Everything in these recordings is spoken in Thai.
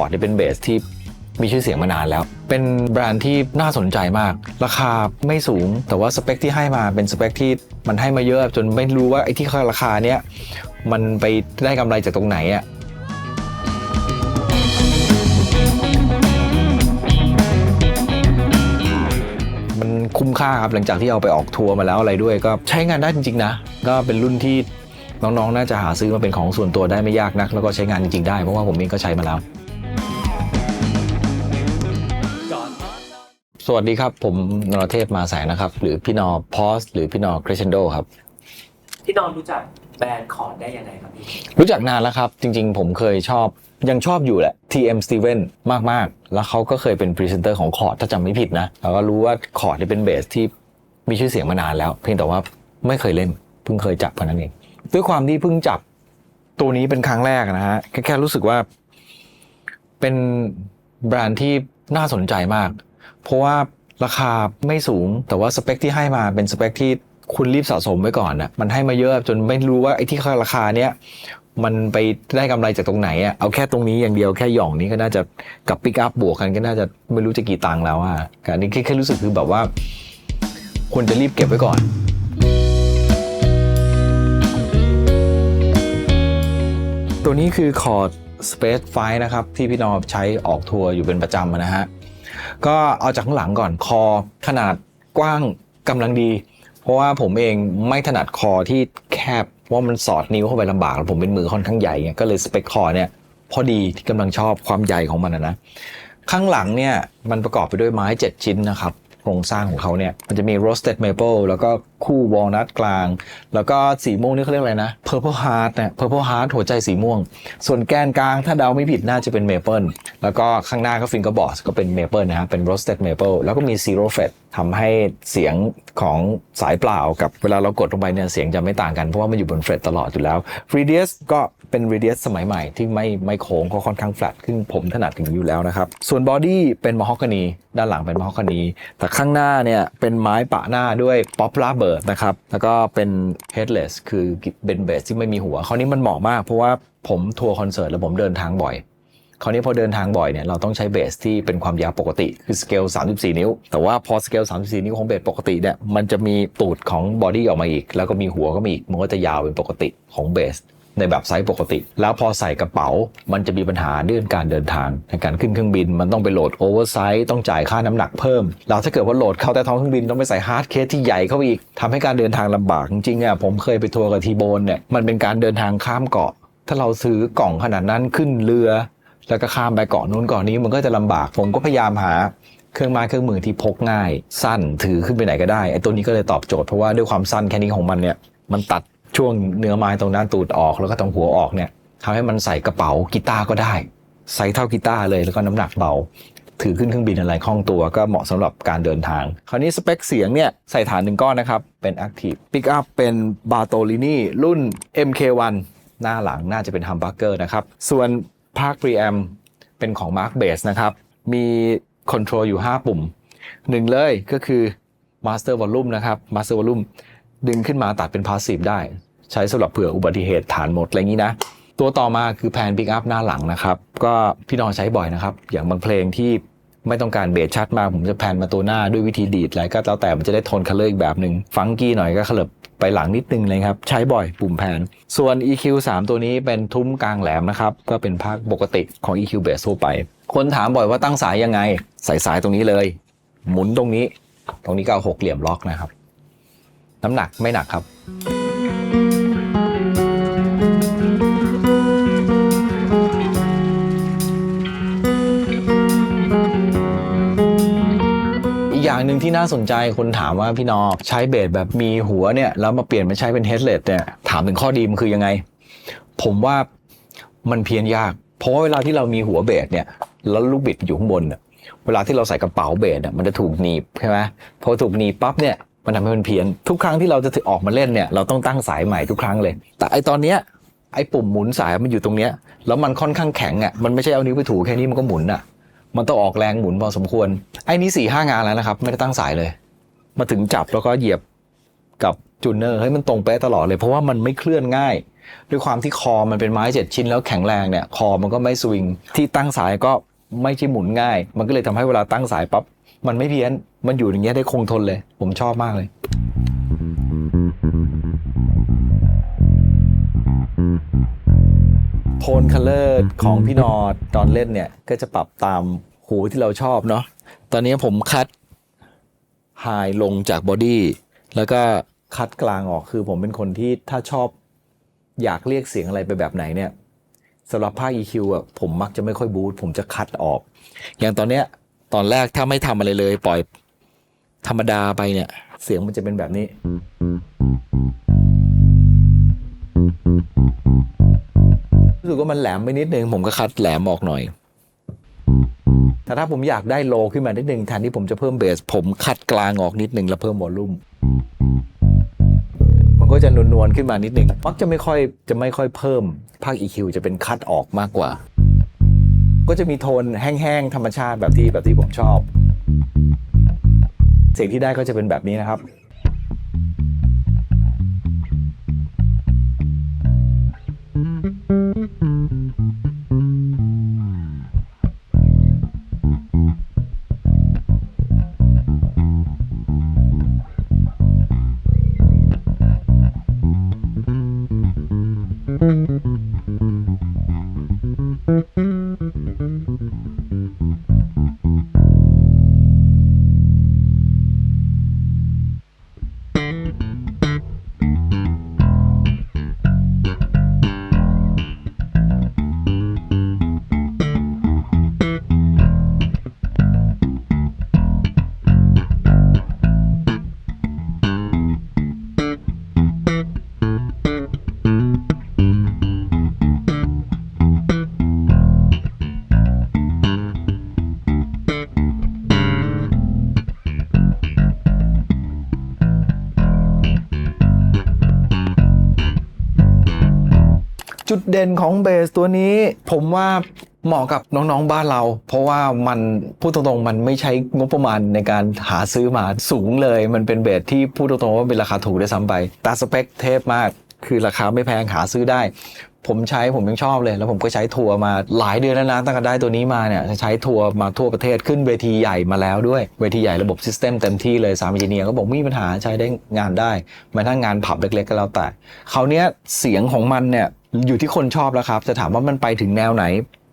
อร์ดเนี่เป็นเบสที่มีชื่อเสียงมานานแล้ว เป็นแบรนด์ที่น่าสนใจมาก ราคาไม่สูง แต่ว่าสเปคที่ให้มาเป็นสเปคที่มันให้มาเยอะจนไม่รู้ว่าไอ้ที่ราคาเนี้ยมันไปได้กำไรจากตรงไหนอะมันคุ้มค่าครับหลังจากที่เอาไปออกทัวร์มาแล้วอะไรด้วย ก็ใช้งานได้จริงๆนะ ก็เป็นรุ่นที่น้องๆ น่าจะหาซื้อมาเป็นของส่วนตัวได้ไม่ยากนัก แล้วก็ใช้งานจริงๆได้ เพราะว่าผมเองก็ใช้มาแล้ว สวัสดีครับ ผมนรเทพมาแสงนะครับ หรือพี่นอพอสหรือพี่นอคร e เชนโดครับ พี่นอนรู้จักแบรนด์คอร์ดได้ยังไงครับพี่รู้จักนานแล้วครับ จริง ๆ ผมเคยชอบยังชอบอยู่แหละ TM Steven มาก ๆ แล้วเขาก็เคยเป็นพรีเซนเตอร์ของคอร์ดถ้าจำไม่ผิดนะแล้วก็รู้ว่าคอร์ดเนี่ยเป็นเบสที่มีชื่อเสียงมานานแล้ว เพียงแต่ว่าไม่เคยเล่นเพิ่งเคยจับเท่านั้นเองด้วยความที่เพิ่งจับตัวนี้เป็นครั้งแรกนะฮะแค่แค่รู้สึกว่า เป็นแบรนด์ที่น่าสนใจมาก เพราะว่าราคาไม่สูง แต่ว่าสเปคที่ให้มาเป็นสเปคที่คุณรีบสะสมไว้ก่อนนะมันให้มาเยอะจนไม่รู้ว่าไอ้ที่ราคาเนี้ยมันไปได้กำไรจากตรงไหนอะเอาแค่ตรงนี้อย่างเดียวแค่หย่องนี้ก็น่าจะกับปิกอัพบวกกันก็น่าจะไม่รู้จะกี่ตังค์แล้วอะการนี้แค่แค่รู้สึกคือแบบว่าควรจะรีบเก็บไว้ก่อนตัวนี้คือคอร์ด Space f i นะครับ ที่พี่นอใช้ออกทัวร์อยู่เป็นประจำนะฮะ ก็เอาจากข้างหลังก่อนคอขนาดกว้างกำลังดี เพราะว่าผมเองไม่ถนัดคอที่แคบว่ามันสอดนิ้วเข้าไปลำบากแล้วผมเป็นมือค่อนข้างใหญ่ไงก็เลยสเปคคอเนี่ยพอดีที่กำลังชอบความใหญ่ของมันนะนะข้างหลังเนี่ยมันประกอบไปด้วยไม้ 7 ชิ้นนะครับ โครงสร้างของเขาเนี่ย มันจะมี roasted maple แล้วก็คู่ walnut กลาง แล้วก็สีม่วงนี่เขาเรียกอะไรนะ purple heart เนี่ย purple heart หัวใจสีม่วง ส่วนแกนกลางถ้าเดาไม่ผิดน่าจะเป็น maple แล้วก็ข้างหน้าก็ finger boss ก็เป็น maple นะฮะเป็น roasted maple แล้วก็มี zero fat ทำให้เสียงของสายเปล่ากับเวลาเรากดลงไปเนี่ยเสียงจะไม่ต่างกันเพราะว่ามันอยู่บนเฟรตตลอดอยู่แล้ว radius ก็เป็น radius สมัยใหม่ที่ไม่ไม่โค้งก็ค่อนข้าง flat ซึ่งผมถนัดถึงอยู่แล้วนะครับ ส่วน body เป็น mahogany ด้านหลังเป็น mahogany แต่ข้างหน้าเนี่ยเป็นไม้ปะหน้าด้วย poplar bird นะครับ แล้วก็เป็น headless คือเป็นเบสที่ไม่มีหัวคราวนี้มันเหมาะมากเพราะว่าผมทัวร์คอนเสิร์ตแล้วผมเดินทางบ่อย คราวนี้พอเดินทางบ่อยเนี่ยเราต้องใช้เบสที่เป็นความยาวปกติ คือสเกล 34 นิ้ว แต่ว่าพอสเกล 34 นิ้วของเบสปกติเนี่ยมันจะมีตูดของบอดี้ออกมาอีก แล้วก็มีหัวก็มีอีก มันก็จะยาวเป็นปกติของเบสในแบบไซส์ปกติ แล้วพอใส่กระเป๋า มันจะมีปัญหาเรื่องการเดินทางในการขึ้นเครื่องบิน มันต้องไปโหลดโอเวอร์ไซส์ต้องจ่ายค่าน้ำหนักเพิ่ม แล้วถ้าเกิดว่าโหลดเข้าใต้ท้องเครื่องบินต้องไปใส่ฮาร์ดเคสที่ใหญ่เข้าไปอีกทำให้การเดินทางลำบากจริงๆอะผมเคยไปทัวร์กับทีโบนเนี่ยมันเป็นการเดินทางข้ามเกาะ ถ้าเราซื้อกล่องขนาดนั้นขึ้นเรือ แล้วก็ข้ามไปเกาะนู้นเกาะนี้มันก็จะลำบาก ผมก็พยายามหาเครื่องไม้เครื่องมือที่พกง่าย สั้นถือขึ้นไปไหนก็ได้ไอ้ตัวนี้ก็เลยตอบโจทย์เพราะว่าด้วยความสั้นแค่นี้ของมันเนี่ยมันตัดช่วงเนื้อไม้ตรงด้นตูดออกแล้วก็ตรงหัวออกเนี่ยทำให้มันใส่กระเป๋ากีตาร์ก็ได้ใส่เท่ากีตาร์เลยแล้วก็น้ำหนักเบา ถือขึ้นเครื่องบินอะไรคล่องตัวก็เหมาะสำหรับการเดินทาง คราวนี้สเปคเสียงเนี่ยใส่ฐานหนึ่งก้อนนะครับ เป็น Active Pick Up เป็น Bartolini รุ่น MK1 หน้าหลังน่าจะเป็น Humbucker นะครับ ส่วน Park Preamp เป็นของ Mark Bass นะครับ มีคอนโทรลอยู่ 5 ปุ่มหนึ่งเลยก็คือ Master Volume นะครับ Master Volume ดึงขึ้นมาตัดเป็น Passive ได้ ใช้สำหรับเผื่ออุบัติเหตุฐานหมดอะไรอย่างนี้นะ ตัวต่อมาคือแพนพิกอัพหน้าหลังนะครับ ก็พี่น้องใช้บ่อยนะครับ อย่างบางเพลงที่ไม่ต้องการเบสชัดมาก ผมจะแพนมาตัวหน้าด้วยวิธีดีดอะไรก็แล้วแต่มันจะได้โทนคัลเลอร์อีกแบบหนึ่งฟังกี้หน่อยก็ขลบ ไปหลังนิดนึงเลยครับ ใช้บ่อยปุ่มแผน ส่วน EQ 3 ตัวนี้เป็นทุ้มกลางแหลมนะครับ ก็เป็นภาคปกติของ EQ Bass ทั่วไป คนถามบ่อยว่าตั้งสายยังไง ใส่สายตรงนี้เลย หมุนตรงนี้ ตรงนี้ก็เอาหกเหลี่ยมล็อกนะครับ น้ำหนักไม่หนักครับ อย่างหนึ่งที่น่าสนใจคนถามว่าพี่นอใช้เบสแบบมีหัวเนี่ยแล้วมาเปลี่ยนมาใช้เป็นเฮดเลสเนี่ยถามถึงข้อดีมันคือยังไง ผมว่ามันเพี้ยนยาก เพราะว่าเวลาที่เรามีหัวเบสเนี่ยแล้วลูกบิดอยู่ข้างบนเน่ยเวลาที่เราใส่กระเป๋าเบสเนี่ยมันจะถูกหนีบใช่ไหมพอถูกหนีบปั๊บเนี่ยมันทำให้มันเพี้ยนทุกครั้งที่เราจะออกมาเล่นเนี่ยเราต้องตั้งสายใหม่ทุกครั้งเลย แต่ไอตอนเนี้ยไอปุ่มหมุนสายมันอยู่ตรงเนี้ยแล้วมันค่อนข้างแข็งอะมันไม่ใช่เอานิ้วไปถูแค่นี้มันก็หมุนอะ มันต้องออกแรงหมุนพอสมควร ไอ้นี่สี่ห้างานแล้วนะครับ ไม่ได้ตั้งสายเลย มาถึงจับแล้วก็เหยียบกับจูเนอร์เฮ้ยมันตรงเป๊ะตลอดเลย เพราะว่ามันไม่เคลื่อนง่าย ด้วยความที่คอมันเป็นไม้เจ็ดชิ้นแล้วแข็งแรงเนี่ย คอมันก็ไม่สวิง ที่ตั้งสายก็ไม่ใช่หมุนง่าย มันก็เลยทำให้เวลาตั้งสายปั๊บมันไม่เพี้ยน มันอยู่อย่างเงี้ยได้คงทนเลย ผมชอบมากเลย โทนคัลเลอร์ของพี่นอดตอนเล่นเนี่ย ก็จะปรับตาม หูที่เราชอบเนาะตอนนี้ผมคัดไฮลงจากบอดี้แล้วก็คัดกลางออกคือผมเป็นคนที่ถ้าชอบอยากเรียกเสียงอะไรไปแบบไหนเนี่ยสำหรับภาค EQ อะผมมักจะไม่ค่อยบูทผมจะคัดออก อย่างตอนเนี้ยตอนแรกถ้าไม่ทำอะไรเลย ปล่อยธรรมดาไปเนี่ย เสียงมันจะเป็นแบบนี้ รู้สึกว่ามันแหลมไปนิดนึงผมก็คัดแหลมออกหน่อย แต่ถ้าผมอยากได้โลขึ้นมานิดนึงแทนที่ผมจะเพิ่มเบส ผมคัดกลางออกนิดนึงแล้วเพิ่มวอลลุ่มมันก็จะนวลๆขึ้นมานิดนึงมักจะไม่ค่อยจะไม่ค่อยเพิ่มภาค EQ จะเป็นคัดออกมากกว่า ก็จะมีโทนแห้งๆธรรมชาติแบบที่แบบที่ผมชอบ เสียงที่ได้ก็จะเป็นแบบนี้นะครับ Mm-hmm. จุดเด่นของเบสตัวนี้ผมว่าเหมาะกับน้องๆบ้านเรา เพราะว่ามันพูดตรงๆมันไม่ใช้งบประมาณในการหาซื้อมาสูงเลย มันเป็นเบสที่พูดตรงๆว่าเป็นราคาถูกได้วยซ้ำไปแตาสเปคเทพมากคือราคาไม่แพงหาซื้อได้ ผมใช้ผมยังชอบเลย แล้วผมก็ใช้ทัวร์มาหลายเดือนแล้วนะตั้งแต่ได้ตัวนี้มาเนี่ยใช้ทัวร์มาทั่วประเทศขึ้นเวทีใหญ่มาแล้วด้วยเวทีใหญ่ระบบซิสเต็มเต็มที่เลยสามอินเจเนียร์ก็บอกไม่มีปัญหาใช้ได้งานได้แม้ทั้งงานผับเล็กๆก็แล้วแต่คราวเนี้ยเสียงของมันเนี่ย อยู่ที่คนชอบแล้วครับ จะถามว่ามันไปถึงแนวไหน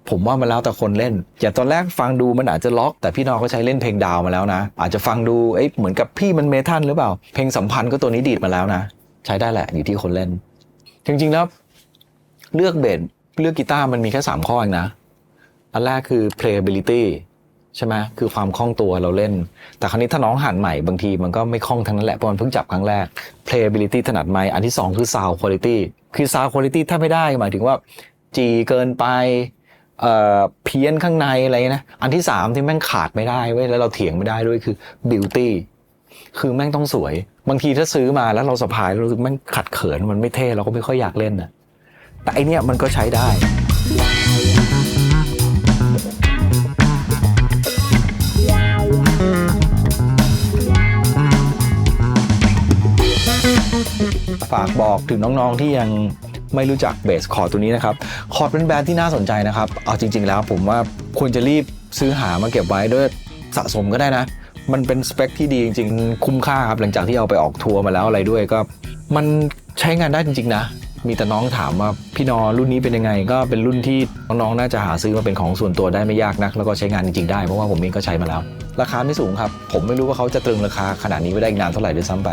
ผมว่ามันแล้วแต่คนเล่นอย่างตอนแรกฟังดูมันอาจจะล็อก แต่พี่น้องก็ใช้เล่นเพลงดาวมาแล้วนะ อาจจะฟังดูเอ้ยเหมือนกับพี่มันเมทัลหรือเปล่า เพลงสัมพันธ์ก็ตัวนี้ดีดมาแล้วนะ ใช้ได้แหละอยู่ที่คนเล่น จริงๆแล้วเลือกเบสเลือกกีตาร์มันมีแค่3ข้อเองนะ อันแรกคือ playability ใช่ไหมคือความคล่องตัวเราเล่น แต่ครั้นี้ถ้าน้องหันใหม่บางทีมันก็ไม่คล่องทั้งนั้นแหละเพราะมันเพิ่งจับครั้งแรก playability ถนัดไหมอันที่ 2 คือ sound quality คือ sound quality ถ้าไม่ได้หมายถึงว่าจีเกินไปเอ่อเพี้ยนข้างในอะไรนะอันที่ 3 ที่แม่งขาดไม่ได้เว้ยแล้วเราเถียงไม่ได้ด้วยคือ beauty คือแม่งต้องสวย บางทีถ้าซื้อมาแล้วเราสะพายแล้วรู้สึกแม่งขัดเขินมันไม่เท่เราก็ไม่ค่อยอยากเล่นนะแต่ไอเนี้ยมันก็ใช้ได้ ฝากบอกถึงน้องๆที่ยังไม่รู้จักเบสคอร์ดตัวนี้นะครับ คอร์ดเป็นแบรนด์ที่น่าสนใจนะครับ เอาจริง ๆ แล้วผมว่าควรจะรีบซื้อหามาเก็บไว้ด้วยสะสมก็ได้นะ มันเป็นสเปคที่ดีจริง ๆ คุ้มค่าครับ หลังจากที่เอาไปออกทัวร์มาแล้วอะไรด้วยก็ มันใช้งานได้จริง ๆ นะ มีแต่น้องถามว่าพี่นอรุ่นนี้เป็นยังไง ก็เป็นรุ่นที่น้องๆน่าจะหาซื้อมาเป็นของส่วนตัวได้ไม่ยากนัก แล้วก็ใช้งานจริงๆได้เพราะว่าผมเองก็ใช้มาแล้ว ราคาไม่สูงครับ ผมไม่รู้ว่าเขาจะตรึงราคาขนาดนี้ไว้ได้อีกนานเท่าไหร่ด้วยซ้ำไป